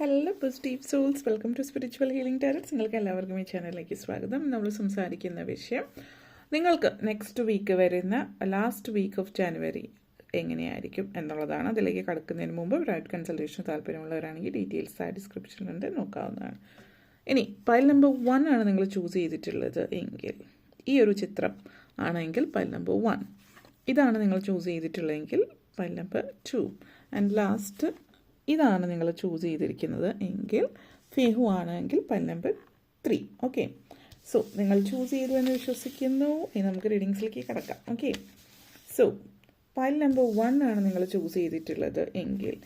Hello positive souls welcome to spiritual healing tarots നിങ്ങൾക്ക് എല്ലാവർക്കും ഈ ചാനലിലേക്ക് സ്വാഗതം. നമ്മൾ സംസാരിക്കുന്ന വിഷയം നിങ്ങൾക്ക് നെക്സ്റ്റ് വീക്ക് വരുന്ന ലാസ്റ്റ് വീക്ക് ഓഫ് ജാനുവരി എങ്ങനെയായിരിക്കും എന്നുള്ളതാണ്. അതിലേക്ക് കടക്കുന്നതിന് മുമ്പ് പ്രൈവറ്റ് കൺസൾട്ടേഷൻ താല്പര്യമുള്ളവരാണെങ്കിൽ ഡീറ്റെയിൽസ് ആ ഡിസ്ക്രിപ്ഷനിലുണ്ട് നോക്കാവുന്നതാണ്. ഇനി പൈൽ നമ്പർ വൺ ആണ് നിങ്ങൾ ചൂസ് ചെയ്തിട്ടുള്ളത് എങ്കിൽ ഈ ഒരു ചിത്രം ആണെങ്കിൽ പൈൽ നമ്പർ വൺ ഇതാണ് നിങ്ങൾ choose ചെയ്തിട്ടുള്ളതെങ്കിൽ pile number two and last ഇതാണ് നിങ്ങൾ ചൂസ് ചെയ്തിരിക്കുന്നത് എങ്കിൽ ഫിഹു ആണെങ്കിൽ പൻ നമ്പർ ത്രീ ഓക്കെ സോ നിങ്ങൾ ചൂസ് ചെയ്തു എന്ന് വിശ്വസിക്കുന്നു. ഇനി നമുക്ക് റീഡിങ്സിലേക്ക് കിടക്കാം. Okay so pile number one ആണ് നിങ്ങൾ ചൂസ് ചെയ്തിട്ടുള്ളത് എങ്കിൽ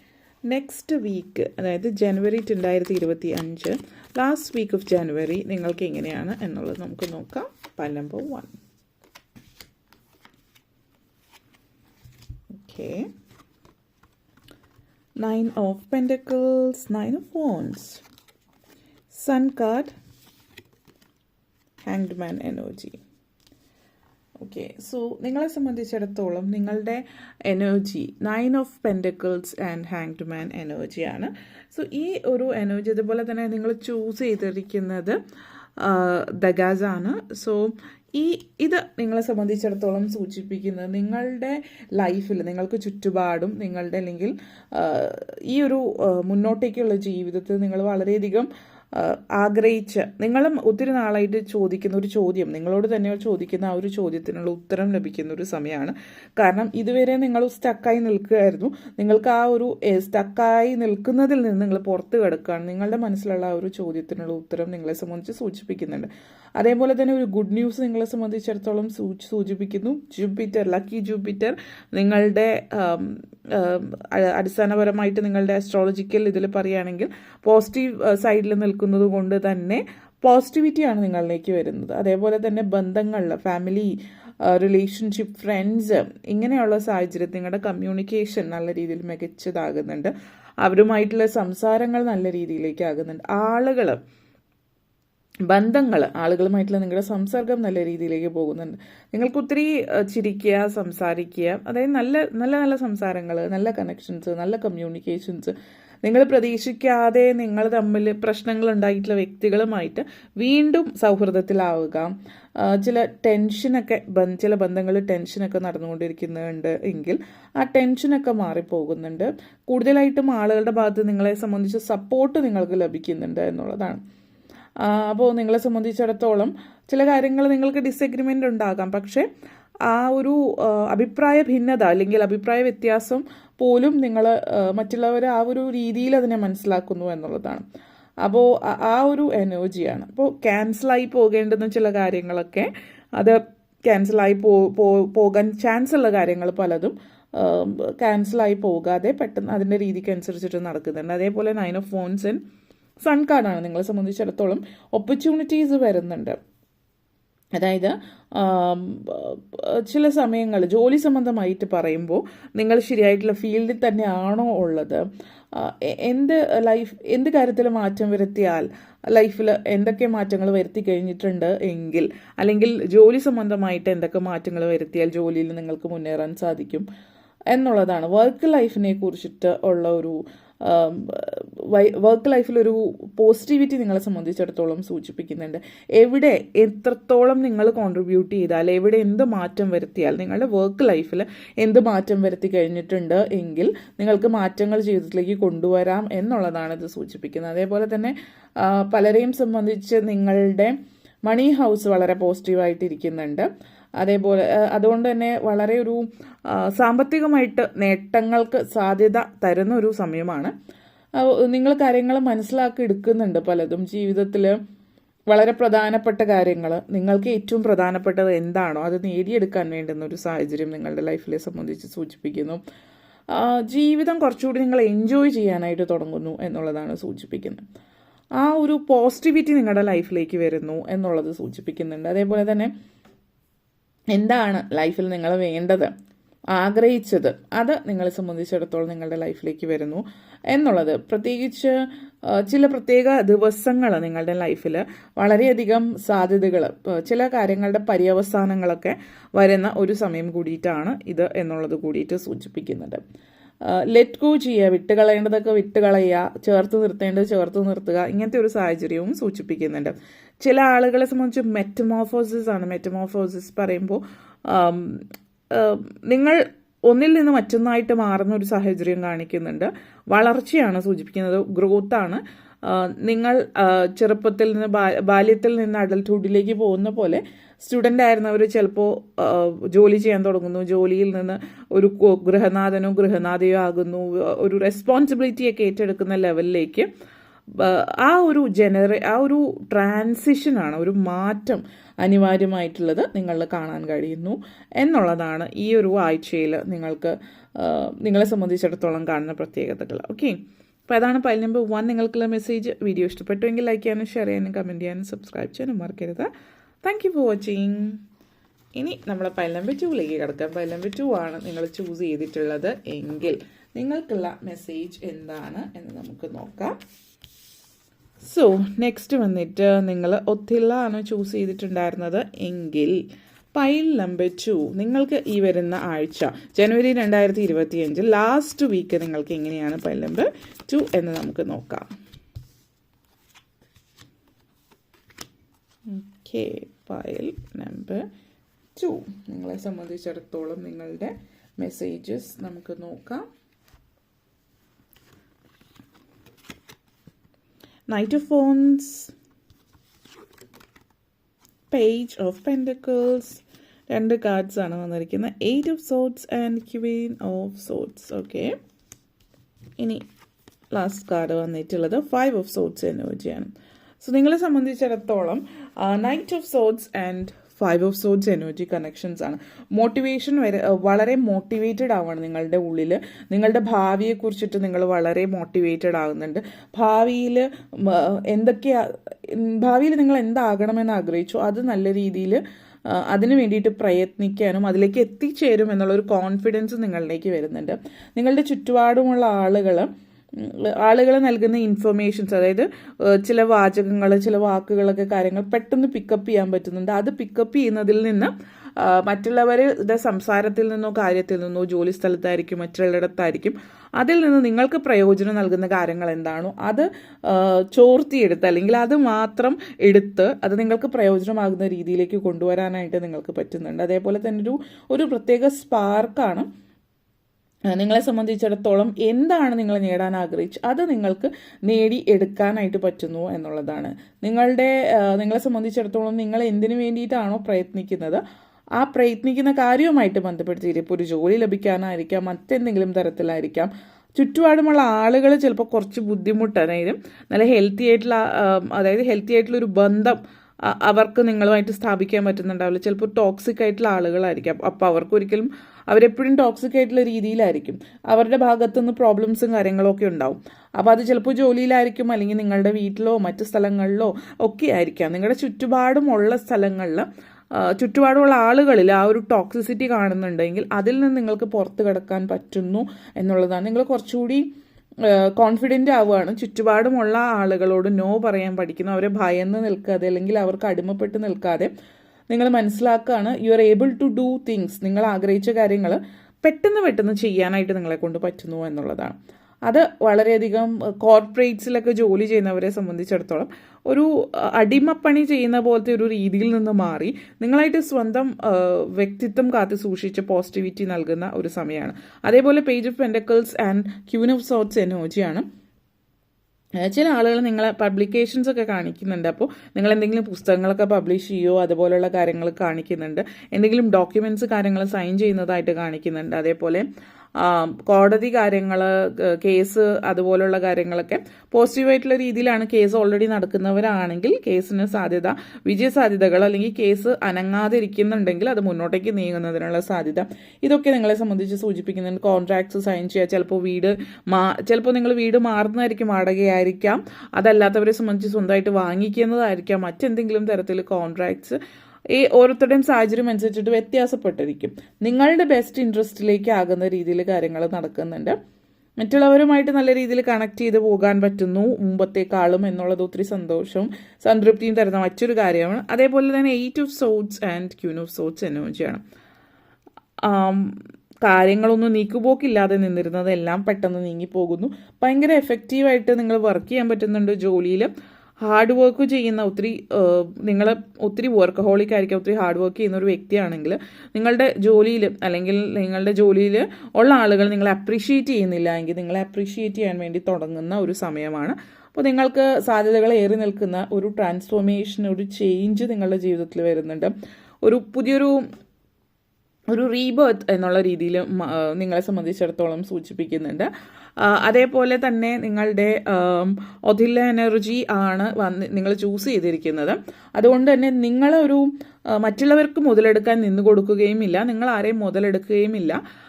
നെക്സ്റ്റ് വീക്ക് അതായത് ജനുവരി രണ്ടായിരത്തി ഇരുപത്തി അഞ്ച് ലാസ്റ്റ് വീക്ക് ഓഫ് ജനുവരി നിങ്ങൾക്ക് എങ്ങനെയാണ് എന്നുള്ളത് നമുക്ക് നോക്കാം. Pile number one okay Nine of Pentacles, Nine of Wands, Sun card, Hanged Man energy. Okay so നിങ്ങളെ സംബന്ധിച്ചിടത്തോളം നിങ്ങളുടെ energy nine of pentacles and hanged man എനർജിയാണ് സോ ഈ ഒരു എനർജി അതുപോലെ തന്നെ നിങ്ങൾ ചൂസ് ചെയ്തിരിക്കുന്നത് ദഗാസാണ് ആണ്. സോ ഈ ഇത് നിങ്ങളെ സംബന്ധിച്ചിടത്തോളം സൂചിപ്പിക്കുന്നത് നിങ്ങളുടെ ലൈഫിൽ നിങ്ങൾക്ക് ചുറ്റുപാടും നിങ്ങളുടെ അല്ലെങ്കിൽ ഈ ഒരു മുന്നോട്ടേക്കുള്ള ജീവിതത്തിൽ നിങ്ങൾ വളരെയധികം ആഗ്രഹിച്ച് നിങ്ങളും ഒത്തിരി നാളായിട്ട് ചോദിക്കുന്ന ഒരു ചോദ്യം നിങ്ങളോട് തന്നെ ചോദിക്കുന്ന ആ ഒരു ചോദ്യത്തിനുള്ള ഉത്തരം ലഭിക്കുന്ന ഒരു സമയമാണ്. കാരണം ഇതുവരെ നിങ്ങൾ സ്റ്റക്കായി നിൽക്കുകയായിരുന്നു. നിങ്ങൾക്ക് ആ ഒരു സ്റ്റക്കായി നിൽക്കുന്നതിൽ നിന്ന് നിങ്ങൾ പുറത്ത് കിടക്കുകയാണ്. നിങ്ങളുടെ മനസ്സിലുള്ള ആ ഒരു ചോദ്യത്തിനുള്ള ഉത്തരം നിങ്ങളെ സംബന്ധിച്ച് സൂചിപ്പിക്കുന്നുണ്ട്. അതേപോലെ തന്നെ ഒരു ഗുഡ് ന്യൂസ് നിങ്ങളെ സംബന്ധിച്ചിടത്തോളം സൂചിപ്പിക്കുന്നു. ജൂപ്പിറ്റർ ലക്കി ജൂപ്പിറ്റർ നിങ്ങളുടെ അടിസ്ഥാനപരമായിട്ട് നിങ്ങളുടെ അസ്ട്രോളജിക്കൽ ഇതിൽ പറയുകയാണെങ്കിൽ പോസിറ്റീവ് സൈഡിൽ നിൽക്കുന്നത് കൊണ്ട് തന്നെ പോസിറ്റിവിറ്റിയാണ് നിങ്ങളിലേക്ക് വരുന്നത്. അതേപോലെ തന്നെ ബന്ധങ്ങളിൽ ഫാമിലി റിലേഷൻഷിപ്പ് ഫ്രണ്ട്സ് ഇങ്ങനെയുള്ള സാഹചര്യത്തിൽ നിങ്ങളുടെ കമ്മ്യൂണിക്കേഷൻ നല്ല രീതിയിൽ മികച്ചതാകുന്നുണ്ട്. അവരുമായിട്ടുള്ള സംസാരങ്ങൾ നല്ല രീതിയിലേക്ക് ആകുന്നുണ്ട്. ആളുകൾ ബന്ധങ്ങൾ ആളുകളുമായിട്ടുള്ള നിങ്ങളുടെ സംസർഗം നല്ല രീതിയിലേക്ക് പോകുന്നുണ്ട്. നിങ്ങൾക്ക് ഒത്തിരി ചിരിക്കുക സംസാരിക്കുക അതായത് നല്ല നല്ല നല്ല സംസാരങ്ങൾ നല്ല കണക്ഷൻസ് നല്ല കമ്മ്യൂണിക്കേഷൻസ് നിങ്ങൾ പ്രതീക്ഷിക്കാതെ നിങ്ങൾ തമ്മിൽ പ്രശ്നങ്ങൾ ഉണ്ടായിട്ടുള്ള വ്യക്തികളുമായിട്ട് വീണ്ടും സൗഹൃദത്തിലാവുക. ചില ടെൻഷനൊക്കെ ചില ബന്ധങ്ങളിൽ ടെൻഷനൊക്കെ നടന്നുകൊണ്ടിരിക്കുന്നുണ്ട് എങ്കിൽ ആ ടെൻഷനൊക്കെ മാറിപ്പോകുന്നുണ്ട്. കൂടുതലായിട്ടും ആളുകളുടെ ഭാഗത്ത് നിങ്ങളെ സംബന്ധിച്ച് സപ്പോർട്ട് നിങ്ങൾക്ക് ലഭിക്കുന്നുണ്ട് എന്നുള്ളതാണ്. അപ്പോൾ നിങ്ങളെ സംബന്ധിച്ചിടത്തോളം ചില കാര്യങ്ങൾ നിങ്ങൾക്ക് ഡിസഗ്രിമെന്റ് ഉണ്ടാകാം. പക്ഷേ ആ ഒരു അഭിപ്രായ ഭിന്നത അല്ലെങ്കിൽ അഭിപ്രായ വ്യത്യാസം പോലും നിങ്ങൾ മറ്റുള്ളവർ ആ ഒരു രീതിയിൽ അതിനെ മനസ്സിലാക്കുന്നു എന്നുള്ളതാണ്. അപ്പോൾ ആ ഒരു എനർജിയാണ്. അപ്പോൾ ക്യാൻസലായി പോകേണ്ടുന്ന ചില കാര്യങ്ങളൊക്കെ അത് ക്യാൻസലായി പോകാൻ ചാൻസ് ഉള്ള കാര്യങ്ങൾ പലതും ക്യാൻസലായി പോകാതെ പെട്ടെന്ന് അതിന്റെ രീതിക്ക് അനുസരിച്ചിട്ട് നടക്കുന്നുണ്ട്. അതേപോലെ നയൻ ഓഫ് ഫോൺസ് ആൻഡ് സൺ കാർഡാണ് നിങ്ങളെ സംബന്ധിച്ചിടത്തോളം ഓപ്പർച്യൂണിറ്റീസ് വരുന്നുണ്ട്. അതായത് ചില സമയങ്ങൾ ജോലി സംബന്ധമായിട്ട് പറയുമ്പോൾ നിങ്ങൾ ശരിയായിട്ടുള്ള ഫീൽഡിൽ തന്നെ ആണോ ഉള്ളത് എന്ത് ലൈഫ് എന്ത് കാര്യത്തിൽ മാറ്റം വരുത്തിയാൽ ലൈഫിൽ എന്തൊക്കെ മാറ്റങ്ങൾ വരുത്തി കഴിഞ്ഞിട്ടുണ്ട് എങ്കിൽ അല്ലെങ്കിൽ ജോലി സംബന്ധമായിട്ട് എന്തൊക്കെ മാറ്റങ്ങൾ വരുത്തിയാൽ ജോലിയിൽ നിങ്ങൾക്ക് മുന്നേറാൻ സാധിക്കും എന്നുള്ളതാണ് വർക്ക് ലൈഫിനെ കുറിച്ചിട്ട് ഉള്ള ഒരു വർക്ക് ലൈഫിലൊരു പോസിറ്റിവിറ്റി നിങ്ങളെ സംബന്ധിച്ചിടത്തോളം സൂചിപ്പിക്കുന്നുണ്ട്. എവിടെ എത്രത്തോളം നിങ്ങൾ കോൺട്രിബ്യൂട്ട് ചെയ്താൽ എവിടെ എന്ത് മാറ്റം വരുത്തിയാൽ നിങ്ങളുടെ വർക്ക് ലൈഫിൽ എന്ത് മാറ്റം വരുത്തി കഴിഞ്ഞിട്ടുണ്ട് എങ്കിൽ നിങ്ങൾക്ക് മാറ്റങ്ങൾ ജീവിതത്തിലേക്ക് കൊണ്ടുവരാം എന്നുള്ളതാണ് ഇത് സൂചിപ്പിക്കുന്നത്. അതേപോലെ തന്നെ പലരെയും സംബന്ധിച്ച് നിങ്ങളുടെ മണി ഹൗസ് വളരെ പോസിറ്റീവായിട്ട് ഇരിക്കുന്നുണ്ട് അതേപോലെ അതുകൊണ്ട് തന്നെ വളരെ ഒരു സാമ്പത്തികമായിട്ട് നേട്ടങ്ങൾക്ക് സാധ്യത തരുന്ന ഒരു സമയമാണ് നിങ്ങൾ കാര്യങ്ങൾ മനസ്സിലാക്കി എടുക്കുന്നുണ്ട് പലതും. ജീവിതത്തിൽ വളരെ പ്രധാനപ്പെട്ട കാര്യങ്ങൾ നിങ്ങൾക്ക് ഏറ്റവും പ്രധാനപ്പെട്ടത് എന്താണോ അത് നേടിയെടുക്കാൻ വേണ്ടുന്ന ഒരു സാഹചര്യം നിങ്ങളുടെ ലൈഫിലെ സംബന്ധിച്ച് സൂചിപ്പിക്കുന്നു. ജീവിതം കുറച്ചുകൂടി നിങ്ങൾ എൻജോയ് ചെയ്യാനായിട്ട് തുടങ്ങുന്നു എന്നുള്ളതാണ് സൂചിപ്പിക്കുന്നത്. ആ ഒരു പോസിറ്റിവിറ്റി നിങ്ങളുടെ ലൈഫിലേക്ക് വരുന്നു എന്നുള്ളത് സൂചിപ്പിക്കുന്നുണ്ട്. അതേപോലെ തന്നെ എന്താണ് ലൈഫിൽ നിങ്ങൾ വേണ്ടത്? ആഗ്രഹിച്ചത്. അത് നിങ്ങളെ സംബന്ധിച്ചിടത്തോളം നിങ്ങളുടെ ലൈഫിലേക്ക് വരുന്നു എന്നുള്ളത്. പ്രത്യേകിച്ച് ചില പ്രത്യേക ദിവസങ്ങൾ നിങ്ങളുടെ ലൈഫിൽ വളരെയധികം സാധ്യതകൾ ചില കാര്യങ്ങളുടെ പര്യവസാനങ്ങളൊക്കെ വരുന്ന ഒരു സമയം കൂടിയിട്ടാണ് ഇത് എന്നുള്ളത് കൂടിയിട്ട് സൂചിപ്പിക്കുന്നത്. ലെറ്റ് ഗോ ചെയ്യുക വിട്ടുകളയേണ്ടതൊക്കെ വിട്ടുകളയുക ചേർത്ത് നിർത്തേണ്ടത് ചേർത്ത് നിർത്തുക ഇങ്ങനത്തെ ഒരു സാഹചര്യവും സൂചിപ്പിക്കുന്നുണ്ട്. ചില ആളുകളെ സംബന്ധിച്ച് മെറ്റമോഫോസിസ് ആണ്. മെറ്റമോഫോസിസ് പറയുമ്പോൾ നിങ്ങൾ ഒന്നിൽ നിന്ന് മറ്റൊന്നായിട്ട് മാറുന്ന ഒരു സാഹചര്യം കാണിക്കുന്നുണ്ട്. വളർച്ചയാണ് സൂചിപ്പിക്കുന്നത്. ഗ്രോത്താണ് നിങ്ങൾ ചെറുപ്പത്തിൽ നിന്ന് ബാല്യത്തിൽ നിന്ന് അഡൽട്ട്ഹുഡിലേക്ക് പോകുന്ന പോലെ സ്റ്റുഡന്റ് ആയിരുന്നവർ ചിലപ്പോൾ ജോലി ചെയ്യാൻ തുടങ്ങുന്നു. ജോലിയിൽ നിന്ന് ഒരു ഗൃഹനാഥനോ ഗൃഹനാഥയോ ആകുന്നു. ഒരു റെസ്പോൺസിബിലിറ്റി ഒക്കെ ഏറ്റെടുക്കുന്ന ലെവലിലേക്ക് ആ ഒരു ജനറ ആ ഒരു ട്രാൻസിഷനാണ് ഒരു മാറ്റം അനിവാര്യമായിട്ടുള്ളത് നിങ്ങളിൽ കാണാൻ കഴിയുന്നു. എന്നുള്ളതാണ് ഈ ഒരു ആഴ്ചയിൽ നിങ്ങൾക്ക് നിങ്ങളെ സംബന്ധിച്ചിടത്തോളം കാണുന്ന പ്രത്യേകതകൾ. ഓക്കെ അപ്പോൾ അതാണ് പൈൽ നമ്പർ വൺ. നിങ്ങൾക്കുള്ള മെസ്സേജ് വീഡിയോ ഇഷ്ടപ്പെട്ടുവെങ്കിൽ ലൈക്ക് ചെയ്യാനും ഷെയർ ചെയ്യാനും കമന്റ് ചെയ്യാനും സബ്സ്ക്രൈബ് ചെയ്യാനും മറക്കരുത്. താങ്ക് യു ഫോർ വാച്ചിങ് ഇനി നമ്മൾ പൈൽ നമ്പർ ടൂവിലേക്ക് കിടക്കാം. പൈൽ നമ്പർ ടു ആണ് നിങ്ങൾ ചൂസ് ചെയ്തിട്ടുള്ളത് എങ്കിൽ നിങ്ങൾക്കുള്ള മെസ്സേജ് എന്താണ് എന്ന് നമുക്ക് നോക്കാം. സോ നെക്സ്റ്റ് വന്നിട്ട് നിങ്ങൾ ഒത്തില്ല ആണ് ചൂസ് ചെയ്തിട്ടുണ്ടായിരുന്നത് എങ്കിൽ പൈൽ നമ്പർ ടു നിങ്ങൾക്ക് ഈ വരുന്ന ആഴ്ച ജനുവരി രണ്ടായിരത്തി ഇരുപത്തി അഞ്ച് ലാസ്റ്റ് വീക്ക് നിങ്ങൾക്ക് എങ്ങനെയാണ് പൈൽ നമ്പർ ടു എന്ന് നമുക്ക് നോക്കാം. ഓക്കെ പൈൽ നമ്പർ ടു നിങ്ങളെ സംബന്ധിച്ചിടത്തോളം നിങ്ങളുടെ മെസ്സേജസ് നമുക്ക് നോക്കാം. നൈറ്റ് ഫോൺസ് Page ഓഫ് പെൻഡക്കിൾസ് രണ്ട് കാർഡ്സ് ആണ് വന്നിരിക്കുന്നത്. Eight of swords and queen of swords okay ഇനി ലാസ്റ്റ് കാർഡ് വന്നിട്ടുള്ളത് ഫൈവ് ഓഫ് സോട്ട്സ് എനർജിയാണ് സോ നിങ്ങളെ സംബന്ധിച്ചിടത്തോളം knight of swords and five of swords energy connections ആണ്. മോട്ടിവേഷൻ വരെ വളരെ മോട്ടിവേറ്റഡ് ആവാണ് നിങ്ങളുടെ ഉള്ളിൽ നിങ്ങളുടെ ഭാവിയെ കുറിച്ചിട്ട് നിങ്ങൾ വളരെ മോട്ടിവേറ്റഡ് ആകുന്നുണ്ട് ഭാവിയിൽ എന്തൊക്കെയാ ഭാവിയിൽ നിങ്ങൾ എന്താകണമെന്ന് ആഗ്രഹിച്ചു അത് നല്ല രീതിയിൽ അതിനു വേണ്ടിയിട്ട് പ്രയത്നിക്കാനും അതിലേക്ക് എത്തിച്ചേരും എന്നുള്ളൊരു കോൺഫിഡൻസ് നിങ്ങളിലേക്ക് വരുന്നുണ്ട്. നിങ്ങളുടെ ചുറ്റുപാടുമുള്ള ആളുകൾ ആളുകൾ നൽകുന്ന ഇൻഫർമേഷൻസ് അതായത് ചില വാചകങ്ങൾ ചില വാക്കുകളൊക്കെ കാര്യങ്ങൾ പെട്ടെന്ന് പിക്കപ്പ് ചെയ്യാൻ പറ്റുന്നുണ്ട്. അത് പിക്കപ്പ് ചെയ്യുന്നതിൽ നിന്ന് മറ്റുള്ളവരുടെ സംസാരത്തിൽ നിന്നോ കാര്യത്തിൽ നിന്നോ ജോലി സ്ഥലത്തായിരിക്കും മറ്റുള്ളിടത്തായിരിക്കും അതിൽ നിന്ന് നിങ്ങൾക്ക് പ്രയോജനം നൽകുന്ന കാര്യങ്ങൾ എന്താണോ അത് ചോർത്തിയെടുത്ത് അല്ലെങ്കിൽ അത് മാത്രം എടുത്ത് അത് നിങ്ങൾക്ക് പ്രയോജനമാകുന്ന രീതിയിലേക്ക് കൊണ്ടുവരാനായിട്ട് നിങ്ങൾക്ക് പറ്റുന്നുണ്ട്. അതേപോലെ തന്നെ ഒരു ഒരു പ്രത്യേക സ്പാർക്കാണ് നിങ്ങളെ സംബന്ധിച്ചിടത്തോളം എന്താണ് നിങ്ങൾ നേടാൻ ആഗ്രഹിച്ച് അത് നിങ്ങൾക്ക് നേടി എടുക്കാനായിട്ട് പറ്റുന്നു എന്നുള്ളതാണ്. നിങ്ങളുടെ നിങ്ങളെ സംബന്ധിച്ചിടത്തോളം നിങ്ങൾ എന്തിനു വേണ്ടിയിട്ടാണോ പ്രയത്നിക്കുന്നത്? ആ പ്രയത്നിക്കുന്ന കാര്യവുമായിട്ട് ബന്ധപ്പെടുത്തിയിട്ട് ഇപ്പോൾ ഒരു ജോലി ലഭിക്കാനായിരിക്കാം മറ്റെന്തെങ്കിലും തരത്തിലായിരിക്കാം. ചുറ്റുപാടുമുള്ള ആളുകൾ ചിലപ്പോൾ കുറച്ച് ബുദ്ധിമുട്ടായിരിക്കും. നല്ല ഹെൽത്തി ആയിട്ടുള്ള അതായത് ഹെൽത്തി ആയിട്ടുള്ള ഒരു ബന്ധം അവർക്ക് നിങ്ങളുമായിട്ട് സ്ഥാപിക്കാൻ പറ്റുന്നുണ്ടാവില്ല. ചിലപ്പോൾ ടോക്സിക് ആയിട്ടുള്ള ആളുകളായിരിക്കാം. അപ്പോൾ അവർക്ക് ഒരിക്കലും അവരെപ്പോഴും ടോക്സിക് ആയിട്ടുള്ള രീതിയിലായിരിക്കും. അവരുടെ ഭാഗത്തുനിന്ന് പ്രോബ്ലംസും കാര്യങ്ങളൊക്കെ ഉണ്ടാവും. അപ്പോൾ അത് ചിലപ്പോൾ ജോലിയിലായിരിക്കും അല്ലെങ്കിൽ നിങ്ങളുടെ വീട്ടിലോ മറ്റു സ്ഥലങ്ങളിലോ ഒക്കെ ആയിരിക്കാം. നിങ്ങളുടെ ചുറ്റുപാടുമുള്ള സ്ഥലങ്ങളിൽ ചുറ്റുപാടുമുള്ള ആളുകളിൽ ആ ഒരു ടോക്സിസിറ്റി കാണുന്നുണ്ടെങ്കിൽ അതിൽ നിന്ന് നിങ്ങൾക്ക് പുറത്ത് കിടക്കാൻ പറ്റുന്നു എന്നുള്ളതാണ്. നിങ്ങൾ കുറച്ചുകൂടി കോൺഫിഡന്റ് ആവുകയാണ്. ചുറ്റുപാടുമുള്ള ആളുകളോട് നോ പറയാൻ പഠിക്കുന്നു. അവരെ ഭയന്ന് നിൽക്കാതെ അല്ലെങ്കിൽ അവർക്ക് അടിമപ്പെട്ട് നിൽക്കാതെ നിങ്ങൾ മനസ്സിലാക്കുകയാണ് you are able to do things നിങ്ങൾ ആഗ്രഹിച്ച കാര്യങ്ങൾ പെട്ടെന്ന് പെട്ടെന്ന് ചെയ്യാനായിട്ട് നിങ്ങളെ കൊണ്ട് പറ്റുന്നു എന്നുള്ളതാണ്. അത് വളരെയധികം കോർപ്പറേറ്റ്സിലൊക്കെ ജോലി ചെയ്യുന്നവരെ സംബന്ധിച്ചിടത്തോളം ഒരു അടിമപ്പണി ചെയ്യുന്ന പോലത്തെ ഒരു രീതിയിൽ നിന്ന് മാറി നിങ്ങളായിട്ട് സ്വന്തം വ്യക്തിത്വം കാത്തു സൂക്ഷിച്ച് പോസിറ്റിവിറ്റി നൽകുന്ന ഒരു സമയമാണ്. അതേപോലെ page of pentacles and queen of swords എനർജിയാണ് ചില ആളുകൾ നിങ്ങളെ പബ്ലിക്കേഷൻസ് ഒക്കെ കാണിക്കുന്നുണ്ട്. അപ്പോൾ നിങ്ങൾ എന്തെങ്കിലും പുസ്തകങ്ങളൊക്കെ പബ്ലിഷ് ചെയ്യുമോ അതുപോലുള്ള കാര്യങ്ങൾ കാണിക്കുന്നുണ്ട്. എന്തെങ്കിലും ഡോക്യുമെന്റ്സ് കാര്യങ്ങൾ സൈൻ ചെയ്യുന്നതായിട്ട് കാണിക്കുന്നുണ്ട്. അതേപോലെ കോടതി കാര്യങ്ങൾ കേസ് അതുപോലുള്ള കാര്യങ്ങളൊക്കെ പോസിറ്റീവായിട്ടുള്ള രീതിയിലാണ് കേസ് ഓൾറെഡി നടക്കുന്നവരാണെങ്കിൽ കേസിന് സാധ്യത വിജയസാധ്യതകൾ അല്ലെങ്കിൽ കേസ് അനങ്ങാതിരിക്കുന്നുണ്ടെങ്കിൽ അത് മുന്നോട്ടേക്ക് നീങ്ങുന്നതിനുള്ള സാധ്യത. ഇതൊക്കെ നിങ്ങളെ സംബന്ധിച്ച് സൂചിപ്പിക്കുന്നുണ്ട്. കോൺട്രാക്ട്സ് സൈൻ ചെയ്യുക ചിലപ്പോൾ വീട് മാ ചിലപ്പോൾ നിങ്ങൾ വീട് മാറുന്നതായിരിക്കും വാടകയായിരിക്കാം. അതല്ലാത്തവരെ സംബന്ധിച്ച് സ്വന്തമായിട്ട് വാങ്ങിക്കുന്നതായിരിക്കാം. മറ്റെന്തെങ്കിലും തരത്തിൽ കോൺട്രാക്ട്സ് ഈ ഓരോരുത്തരുടെയും സാഹചര്യം അനുസരിച്ചിട്ട് വ്യത്യാസപ്പെട്ടിരിക്കും. നിങ്ങളുടെ ബെസ്റ്റ് ഇൻട്രസ്റ്റിലേക്ക് ആകുന്ന രീതിയിൽ കാര്യങ്ങൾ നടക്കുന്നുണ്ട്. മറ്റുള്ളവരുമായിട്ട് നല്ല രീതിയിൽ കണക്ട് ചെയ്ത് പോകാൻ പറ്റുന്നു. മുമ്പത്തേക്കാളും എന്നുള്ളത് ഒത്തിരി സന്തോഷവും സംതൃപ്തിയും തരുന്ന മറ്റൊരു കാര്യമാണ്. അതേപോലെ തന്നെ eight of swords and queen of swords എനർജിയാണ് കാര്യങ്ങളൊന്നും നീക്കുപോക്കില്ലാതെ നിന്നിരുന്നതെല്ലാം പെട്ടെന്ന് നീങ്ങിപ്പോകുന്നു. ഭയങ്കര എഫക്റ്റീവായിട്ട് നിങ്ങൾ വർക്ക് ചെയ്യാൻ പറ്റുന്നുണ്ട് ജോലിയിൽ ഹാർഡ് വർക്ക് ചെയ്യുന്ന ഒത്തിരി നിങ്ങൾ ഒത്തിരി വർക്കഹോളിക് ആയിരിക്കും ഒത്തിരി ഹാർഡ് വർക്ക് ചെയ്യുന്ന ഒരു വ്യക്തിയാണെങ്കിൽ നിങ്ങളുടെ ജോലിയിൽ അല്ലെങ്കിൽ നിങ്ങളുടെ ജോലിയിൽ ഉള്ള ആളുകൾ നിങ്ങളെ അപ്രീഷിയേറ്റ് ചെയ്യുന്നില്ല എങ്കിൽ നിങ്ങളെ അപ്രീഷിയേറ്റ് ചെയ്യാൻ വേണ്ടി തുടങ്ങുന്ന ഒരു സമയമാണ്. അപ്പോൾ നിങ്ങൾക്ക് സാധ്യതകൾ ഏറി നിൽക്കുന്ന ഒരു ട്രാൻസ്ഫോർമേഷൻ ഒരു ചേഞ്ച് നിങ്ങളുടെ ജീവിതത്തിൽ വരുന്നുണ്ട്. ഒരു പുതിയൊരു ഒരു റീബേർത്ത് എന്നുള്ള രീതിയിൽ നിങ്ങളെ സംബന്ധിച്ചിടത്തോളം സൂചിപ്പിക്കുന്നുണ്ട്. അതേപോലെ തന്നെ നിങ്ങളുടെ ഒതില്ല എനർജി ആണ് വന്ന് നിങ്ങൾ ചൂസ് ചെയ്തിരിക്കുന്നത്. അതുകൊണ്ട് തന്നെ നിങ്ങളൊരു മറ്റുള്ളവർക്ക് മുതലെടുക്കാൻ നിന്ന് കൊടുക്കുകയും ഇല്ല നിങ്ങൾ ആരെയും മുതലെടുക്കുകയും ഇല്ല വ-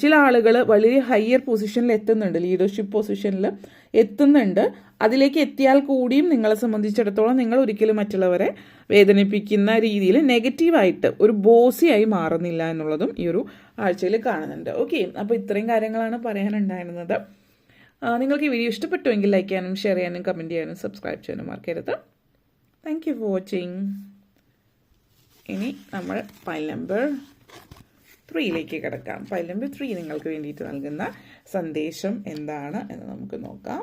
ചില ആളുകൾ വളരെ ഹയർ പൊസിഷനിൽ എത്തുന്നുണ്ട് ലീഡർഷിപ്പ് പൊസിഷനിൽ എത്തുന്നുണ്ട്. അതിലേക്ക് എത്തിയാൽ കൂടിയും നിങ്ങളെ സംബന്ധിച്ചിടത്തോളം നിങ്ങൾ ഒരിക്കലും മറ്റുള്ളവരെ വേദനിപ്പിക്കുന്ന രീതിയിൽ നെഗറ്റീവായിട്ട് ഒരു ബോസിയായി മാറുന്നില്ല എന്നുള്ളതും ഈ ഒരു ആഴ്ചയിൽ കാണുന്നുണ്ട്. ഓക്കെ അപ്പോൾ ഇത്രയും കാര്യങ്ങളാണ് പറയാനുണ്ടായിരുന്നത്. നിങ്ങൾക്ക് ഈ വീഡിയോ ഇഷ്ടപ്പെട്ടുവെങ്കിൽ ലൈക്ക് ചെയ്യാനും ഷെയർ ചെയ്യാനും കമന്റ് ചെയ്യാനും സബ്സ്ക്രൈബ് ചെയ്യാനും മറക്കരുത്. താങ്ക് യു ഫോർ വാച്ചിങ് ഇനി നമ്മൾ പൈൽ നമ്പർ ത്രീയിലേക്ക് കിടക്കാം. ഫയൽ നമ്പർ ത്രീ നിങ്ങൾക്ക് വേണ്ടിയിട്ട് നൽകുന്ന സന്ദേശം എന്താണ് എന്ന് നമുക്ക് നോക്കാം.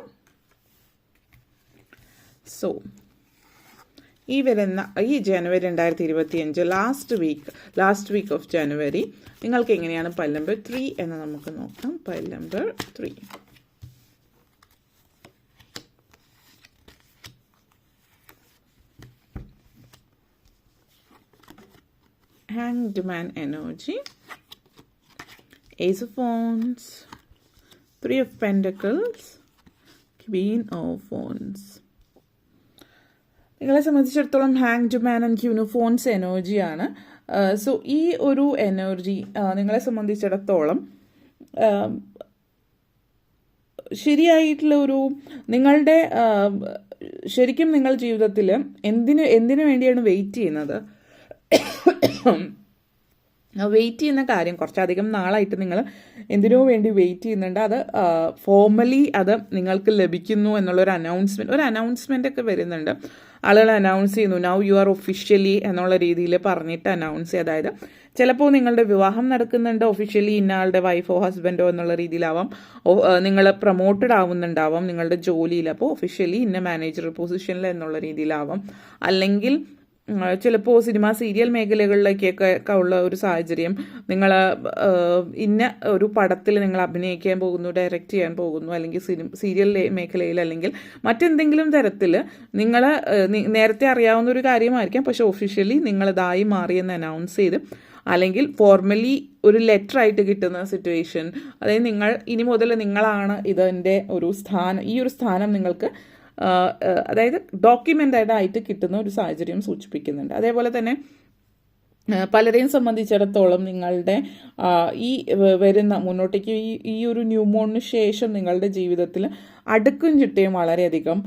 സോ ഈ വരുന്ന ഈ ജനുവരി രണ്ടായിരത്തി ഇരുപത്തി അഞ്ച് last week last week of January നിങ്ങൾക്ക് എങ്ങനെയാണ് പൈൽ നമ്പർ ത്രീ എന്ന് നമുക്ക് നോക്കാം. Pile number three. Hanged man energy. Ace of wands three of pentacles. Queen of wands. നിങ്ങളെ സംബന്ധിച്ചിടത്തോളം hanged man and queen of wands എനർജിയാണ് സോ ഈ ഒരു എനർജി നിങ്ങളെ സംബന്ധിച്ചിടത്തോളം ശരിയായിട്ടുള്ള ഒരു നിങ്ങളുടെ ശരിക്കും നിങ്ങൾ ജീവിതത്തിൽ എന്തിനു എന്തിനു വേണ്ടിയാണ് വെയിറ്റ് ചെയ്യുന്നത്? വെയിറ്റ് ചെയ്യുന്ന കാര്യം കുറച്ചധികം നാളായിട്ട് നിങ്ങൾ എന്തിനോ വേണ്ടി വെയിറ്റ് ചെയ്യുന്നുണ്ട്? അത് ഫോർമലി അത് നിങ്ങൾക്ക് ലഭിക്കുന്നു എന്നുള്ളൊരു അനൗൺസ്മെന്റ് ഒരു അനൗൺസ്മെന്റ് ഒക്കെ വരുന്നുണ്ട്. ആളുകൾ അനൗൺസ് ചെയ്യുന്നു നൗ യു ആർ ഒഫീഷ്യലി എന്നുള്ള രീതിയിൽ പറഞ്ഞിട്ട് അനൗൺസ് ചെയ്യുക അതായത് ചിലപ്പോൾ നിങ്ങളുടെ വിവാഹം നടക്കുന്നുണ്ട് ഒഫീഷ്യലി ഇന്ന ആളുടെ വൈഫോ ഹസ്ബൻഡോ എന്നുള്ള രീതിയിലാവാം. നിങ്ങൾ പ്രൊമോട്ടഡ് ആവുന്നുണ്ടാവാം നിങ്ങളുടെ ജോലിയിൽ. അപ്പോൾ ഒഫീഷ്യലി ഇന്ന മാനേജർ പൊസിഷനിൽ എന്നുള്ള രീതിയിലാവാം. അല്ലെങ്കിൽ ചിലപ്പോൾ സിനിമ സീരിയൽ മേഖലകളിലേക്കൊക്കെ ഉള്ള ഒരു സാഹചര്യം. നിങ്ങൾ ഇന്ന ഒരു പടത്തിൽ നിങ്ങൾ അഭിനയിക്കാൻ പോകുന്നു ഡയറക്റ്റ് ചെയ്യാൻ പോകുന്നു അല്ലെങ്കിൽ സീരിയൽ മേഖലയിൽ അല്ലെങ്കിൽ മറ്റെന്തെങ്കിലും തരത്തിൽ നിങ്ങൾ നേരത്തെ അറിയാവുന്ന ഒരു കാര്യമായിരിക്കാം. പക്ഷെ ഒഫീഷ്യലി നിങ്ങളിതായി മാറിയെന്ന് അനൗൺസ് ചെയ്ത് അല്ലെങ്കിൽ ഫോർമലി ഒരു ലെറ്റർ ആയിട്ട് കിട്ടുന്ന സിറ്റുവേഷൻ അതായത് നിങ്ങൾ ഇനി മുതൽ നിങ്ങളാണ് ഇതിന്റെ ഒരു സ്ഥാനം ഈ ഒരു സ്ഥാനം നിങ്ങൾക്ക് അതായത് ഡോക്യുമെന്റ് ആയിട്ട് കിട്ടുന്ന ഒരു സാഹചര്യം സൂചിപ്പിക്കുന്നുണ്ട്. അതേപോലെ തന്നെ പലരെയും സംബന്ധിച്ചിടത്തോളം നിങ്ങളുടെ ഈ വരുന്ന മുന്നോട്ടേക്ക് ഈ ഈ ഒരു ന്യൂമോണിന് ശേഷം നിങ്ങളുടെ ജീവിതത്തിൽ അടുക്കും ചിട്ടയും വളരെയധികം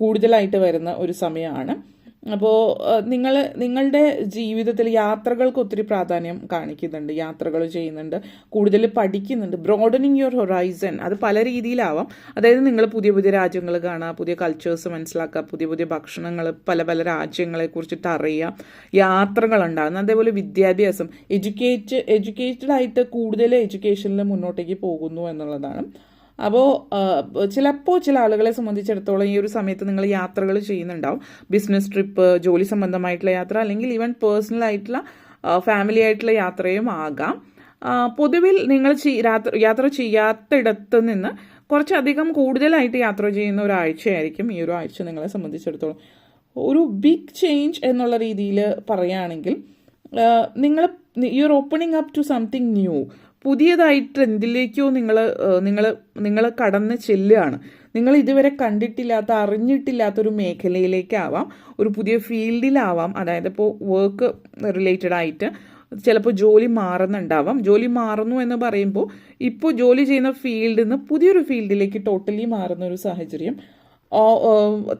കൂടുതലായിട്ട് വരുന്ന ഒരു സമയമാണ്. അപ്പോൾ നിങ്ങൾ നിങ്ങളുടെ ജീവിതത്തിൽ യാത്രകൾക്ക് ഒത്തിരി പ്രാധാന്യം കാണിക്കുന്നുണ്ട് യാത്രകൾ ചെയ്യുന്നുണ്ട് കൂടുതൽ പഠിക്കുന്നുണ്ട് ബ്രോഡനിങ് യുവർ ഹൊറൈസൺ അത് പല രീതിയിലാവാം. അതായത് നിങ്ങൾ പുതിയ പുതിയ രാജ്യങ്ങൾ കാണുക പുതിയ കൾച്ചേഴ്സ് മനസ്സിലാക്കുക പുതിയ പുതിയ ഭക്ഷണങ്ങൾ പല പല രാജ്യങ്ങളെ കുറിച്ചിട്ട് അറിയുക യാത്രകൾ ഉണ്ടാകുന്ന അതേപോലെ വിദ്യാഭ്യാസം. എഡ്യൂക്കേറ്റ് എഡ്യൂക്കേറ്റഡ് ആയിട്ട് കൂടുതൽ എഡ്യൂക്കേഷനിൽ മുന്നോട്ടേക്ക് പോകുന്നു എന്നുള്ളതാണ്. അപ്പോൾ ചിലപ്പോൾ ചില ആളുകളെ സംബന്ധിച്ചിടത്തോളം ഈ ഒരു സമയത്ത് നിങ്ങൾ യാത്രകൾ ചെയ്യുന്നുണ്ടാവും. ബിസിനസ് ട്രിപ്പ് ജോലി സംബന്ധമായിട്ടുള്ള യാത്ര അല്ലെങ്കിൽ ഈവൻ പേഴ്സണൽ ആയിട്ടുള്ള ഫാമിലി ആയിട്ടുള്ള യാത്രയും ആകാം. പൊതുവിൽ നിങ്ങൾ യാത്ര ചെയ്യാത്തിടത്ത് നിന്ന് കുറച്ചധികം കൂടുതലായിട്ട് യാത്ര ചെയ്യുന്ന ഒരാഴ്ചയായിരിക്കും ഈ ഒരു ആഴ്ച നിങ്ങളെ സംബന്ധിച്ചിടത്തോളം. ഒരു ബിഗ് ചേഞ്ച് എന്നുള്ള രീതിയിൽ പറയുകയാണെങ്കിൽ നിങ്ങൾ you are opening up to something new പുതിയതായിട്ട് ട്രെൻഡിലേക്കോ നിങ്ങൾ നിങ്ങൾ നിങ്ങൾ കടന്ന് ചെല്ലുകയാണ്. നിങ്ങൾ ഇതുവരെ കണ്ടിട്ടില്ലാത്ത അറിഞ്ഞിട്ടില്ലാത്ത ഒരു മേഖലയിലേക്കാവാം ഒരു പുതിയ ഫീൽഡിലാവാം. അതായത് ഇപ്പോൾ വർക്ക് റിലേറ്റഡ് ആയിട്ട് ചിലപ്പോൾ ജോലി മാറുന്നുണ്ടാവാം. ജോലി മാറുന്നു എന്ന് പറയുമ്പോൾ ഇപ്പോൾ ജോലി ചെയ്യുന്ന ഫീൽഡിൽ നിന്ന് പുതിയൊരു ഫീൽഡിലേക്ക് ടോട്ടലി മാറുന്ന ഒരു സാഹചര്യം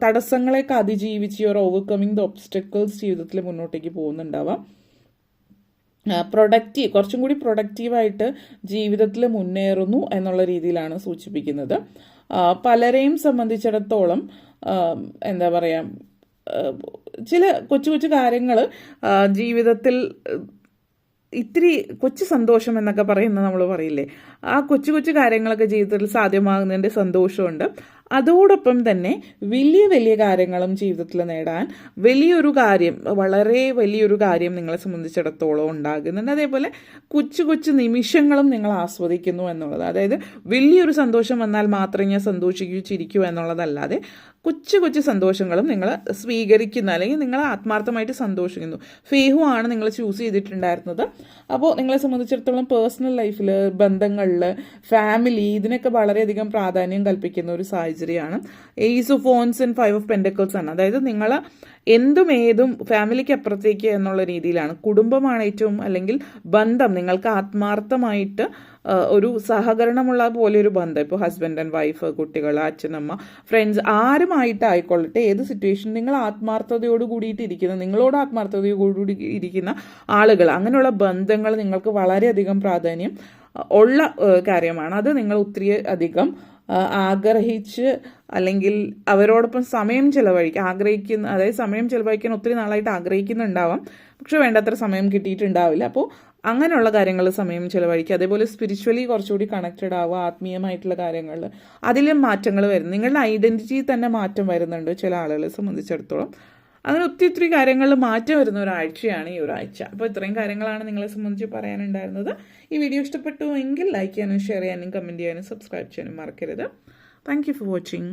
തടസ്സങ്ങളെയൊക്കെ അതിജീവിച്ച് ഓർ ഓവർകമ്മിങ് ദ ഒബ്സ്റ്റക്കിൾസ് ജീവിതത്തിൽ മുന്നോട്ടേക്ക് പോകുന്നുണ്ടാവാം. പ്രൊഡക്റ്റീവ് കുറച്ചും കൂടി പ്രൊഡക്റ്റീവായിട്ട് ജീവിതത്തിൽ മുന്നേറുന്നു എന്നുള്ള രീതിയിലാണ് സൂചിപ്പിക്കുന്നത്. പലരെയും സംബന്ധിച്ചിടത്തോളം എന്താ പറയുക ചില കൊച്ചു കൊച്ചു കാര്യങ്ങൾ ജീവിതത്തിൽ ഇത്തിരി കൊച്ചു സന്തോഷം എന്നൊക്കെ പറയുന്നത് നമ്മൾ പറയില്ലേ? ആ കൊച്ചു കൊച്ചു കാര്യങ്ങളൊക്കെ ജീവിതത്തിൽ സാധ്യമാകുന്നതിന്റെ സന്തോഷമുണ്ട്. അതോടൊപ്പം തന്നെ വലിയ വലിയ കാര്യങ്ങളും ജീവിതത്തിൽ നേടാൻ വലിയൊരു കാര്യം വളരെ വലിയൊരു കാര്യം നിങ്ങളെ സംബന്ധിച്ചിടത്തോളം ഉണ്ടാകുന്നുണ്ട്. അതേപോലെ കൊച്ചു കൊച്ചു നിമിഷങ്ങളും നിങ്ങൾ ആസ്വദിക്കുന്നു എന്നുള്ളത്. അതായത് വലിയൊരു സന്തോഷം വന്നാൽ മാത്രമേ ഞാൻ സന്തോഷിക്കൂ ചിരിക്കൂ എന്നുള്ളതല്ലാതെ കൊച്ചു കൊച്ചു സന്തോഷങ്ങളും നിങ്ങൾ സ്വീകരിക്കുന്ന അല്ലെങ്കിൽ നിങ്ങൾ ആത്മാർത്ഥമായിട്ട് സന്തോഷിക്കുന്നു. ഫേഹു ആണ് നിങ്ങൾ ചൂസ് ചെയ്തിട്ടുണ്ടായിരുന്നത്. അപ്പോൾ നിങ്ങളെ സംബന്ധിച്ചിടത്തോളം പേഴ്സണൽ ലൈഫിൽ ബന്ധങ്ങളിൽ ഫാമിലി ഇതിനൊക്കെ വളരെയധികം പ്രാധാന്യം കൽപ്പിക്കുന്ന ഒരു സാഹചര്യമാണ് എയ്സ് ഓഫ് ഫോൺസ് ആൻഡ് ഫൈവ് ഓഫ് പെൻഡക്കിൾസ് ആണ്. അതായത് നിങ്ങൾ എന്തും ഏതും ഫാമിലിക്ക് അപ്പുറത്തേക്ക് എന്നുള്ള രീതിയിലാണ്. കുടുംബമാണ് ഏറ്റവും അല്ലെങ്കിൽ ബന്ധം നിങ്ങൾക്ക് ആത്മാർത്ഥമായിട്ട് ഒരു സഹകരണമുള്ള പോലെ ഒരു ബന്ധം. ഇപ്പോൾ ഹസ്ബൻഡ് ആൻഡ് വൈഫ് കുട്ടികൾ അച്ഛനമ്മ ഫ്രണ്ട്സ് ആരുമായിട്ടായിക്കൊള്ളട്ടെ ഏത് സിറ്റുവേഷൻ നിങ്ങൾ ആത്മാർത്ഥതയോട് കൂടിയിട്ട് ഇരിക്കുന്ന നിങ്ങളോട് ആത്മാർത്ഥതയോടുകൂടി ഇരിക്കുന്ന ആളുകൾ അങ്ങനെയുള്ള ബന്ധങ്ങൾ നിങ്ങൾക്ക് വളരെയധികം പ്രാധാന്യം ഉള്ള കാര്യമാണ്. അത് നിങ്ങൾ ഒത്തിരി അധികം ആഗ്രഹിച്ച് അല്ലെങ്കിൽ അവരോടൊപ്പം സമയം ചിലവഴിക്കുക ആഗ്രഹിക്കുന്ന അതായത് സമയം ചിലവഴിക്കാൻ ഒത്തിരി നാളായിട്ട് ആഗ്രഹിക്കുന്നുണ്ടാവാം. പക്ഷെ വേണ്ടത്ര സമയം കിട്ടിയിട്ടുണ്ടാവില്ല. അപ്പോൾ അങ്ങനെയുള്ള കാര്യങ്ങൾ സമയം ചിലവഴിക്കുക. അതേപോലെ സ്പിരിച്വലി കുറച്ചുകൂടി കണക്റ്റഡ് ആവുക ആത്മീയമായിട്ടുള്ള കാര്യങ്ങളിൽ. അതിലും മാറ്റങ്ങൾ വരുന്നു. നിങ്ങളുടെ ഐഡന്റിറ്റി തന്നെ മാറ്റം വരുന്നുണ്ട് ചില ആളുകളെ സംബന്ധിച്ചിടത്തോളം. അങ്ങനെ ഒത്തിരി ഒത്തിരി കാര്യങ്ങളിൽ മാറ്റം വരുന്ന ഒരാഴ്ചയാണ് ഈ ഒരാഴ്ച. അപ്പോൾ ഇത്രയും കാര്യങ്ങളാണ് നിങ്ങളെ സംബന്ധിച്ച് പറയാനുണ്ടായിരുന്നത്. ഈ വീഡിയോ ഇഷ്ടപ്പെട്ടു എങ്കിൽ ലൈക്ക് ചെയ്യാനും ഷെയർ ചെയ്യാനും കമന്റ് ചെയ്യാനും സബ്സ്ക്രൈബ് ചെയ്യാനും മറക്കരുത്. Thank for watching